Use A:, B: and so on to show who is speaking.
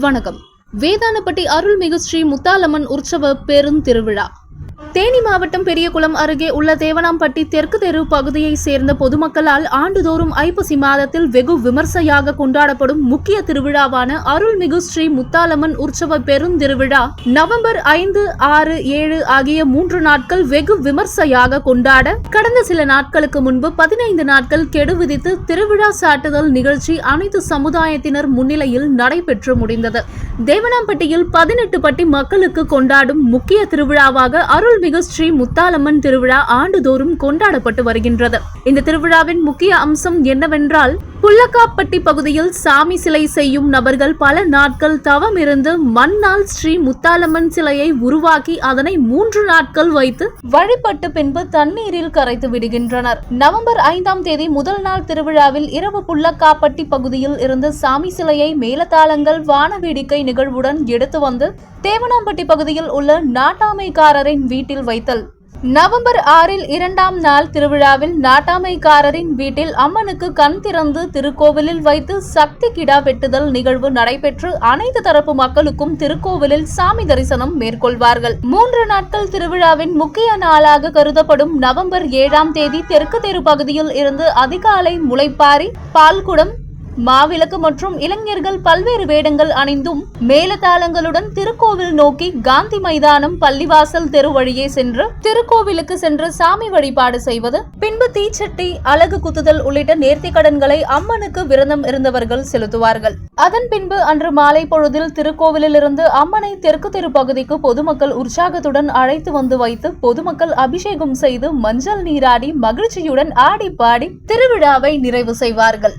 A: வணக்கம். வேதானப்பட்டி அருள்மிகு ஸ்ரீ முத்தாலம்மன் உற்சவ பெருந்திருவிழா. தேனி மாவட்டம் பெரியகுளம் அருகே உள்ள தேவனாம்பட்டி தெற்கு தெரு பகுதியை சேர்ந்த பொதுமக்களால் ஆண்டுதோறும் ஐப்பசி மாதத்தில் வெகு விமர்சையாக கொண்டாடப்படும் முக்கிய திருவிழாவான அருள்மிகு ஸ்ரீ முத்தாலம்மன் உற்சவ பெருந்திருவிழா நவம்பர் ஐந்து ஆறு ஏழு ஆகிய மூன்று நாட்கள் வெகு விமர்சையாக கொண்டாட கடந்த சில நாட்களுக்கு முன்பு பதினைந்து நாட்கள் கெடு விதித்து திருவிழா சாட்டுதல் நிகழ்ச்சி அனைத்து சமுதாயத்தினர் முன்னிலையில் நடைபெற்று முடிந்தது. தேவனாம்பட்டியில் பதினெட்டு பட்டி மக்களுக்கு கொண்டாடும் முக்கிய திருவிழாவாக அருள் அருள்மிகு ஸ்ரீ முத்தாலம்மன் திருவிழா ஆண்டுதோறும் கொண்டாடப்பட்டு வருகின்றது. இந்த திருவிழாவின் முக்கிய அம்சம் என்னவென்றால் புள்ளக்காப்பட்டி பகுதியில் சாமி சிலை செய்யும் நபர்கள் பல நாட்கள் தவம் இருந்து மண்ணால் ஸ்ரீ முத்தாலம்மன் சிலையை உருவாக்கி அதனை மூன்று நாட்கள் வைத்து வழிபட்டு பின்பு தண்ணீரில் கரைத்து விடுகின்றனர். நவம்பர் ஐந்தாம் தேதி முதல் நாள் திருவிழாவில் இரவு புள்ளக்காப்பட்டி பகுதியில் இருந்து சாமி சிலையை மேலதாளங்கள் வான வேடிக்கை நிகழ்வுடன் எடுத்து வந்து தேவனாம்பட்டி பகுதியில் உள்ள நாட்டாமைக்காரரின் வீட்டில் வைத்தல். நவம்பர் ஆறில் இரண்டாம் நாள் திருவிழாவில் நாட்டாமைக்காரரின் வீட்டில் அம்மனுக்கு கண் திறந்து திருக்கோவிலில் வைத்து சக்தி கிடா வெட்டுதல் நிகழ்வு நடைபெற்று அனைத்து தரப்பு மக்களுக்கும் திருக்கோவிலில் சாமி தரிசனம் மேற்கொள்வார்கள். மூன்று நாட்கள் திருவிழாவின் முக்கிய நாளாக கருதப்படும் நவம்பர் ஏழாம் தேதி தெற்கு தெரு பகுதியில் இருந்து அதிகாலை முளைப்பாரி பால்குடம் மாவிளக்கு மற்றும் இளைஞர்கள் பல்வேறு வேடங்கள் அணிந்தும் மேலதாளங்களுடன் திருக்கோவில் நோக்கி காந்தி மைதானம் பள்ளிவாசல் தெரு வழியே சென்று திருக்கோவிலுக்கு சென்று சாமி வழிபாடு செய்வது பின்பு தீச்சட்டி அழகு குத்துதல் உள்ளிட்ட நேர்த்தி கடன்களை அம்மனுக்கு விரதம் இருந்தவர்கள் செலுத்துவார்கள். அதன் பின்பு அன்று மாலை பொழுதில் திருக்கோவிலில் இருந்து அம்மனை தெற்கு தெரு பகுதிக்கு பொதுமக்கள் உற்சாகத்துடன் அழைத்து வந்து வைத்து பொதுமக்கள் அபிஷேகம் செய்து மஞ்சள் நீராடி மகிழ்ச்சியுடன் ஆடி பாடி திருவிழாவை நிறைவு செய்வார்கள்.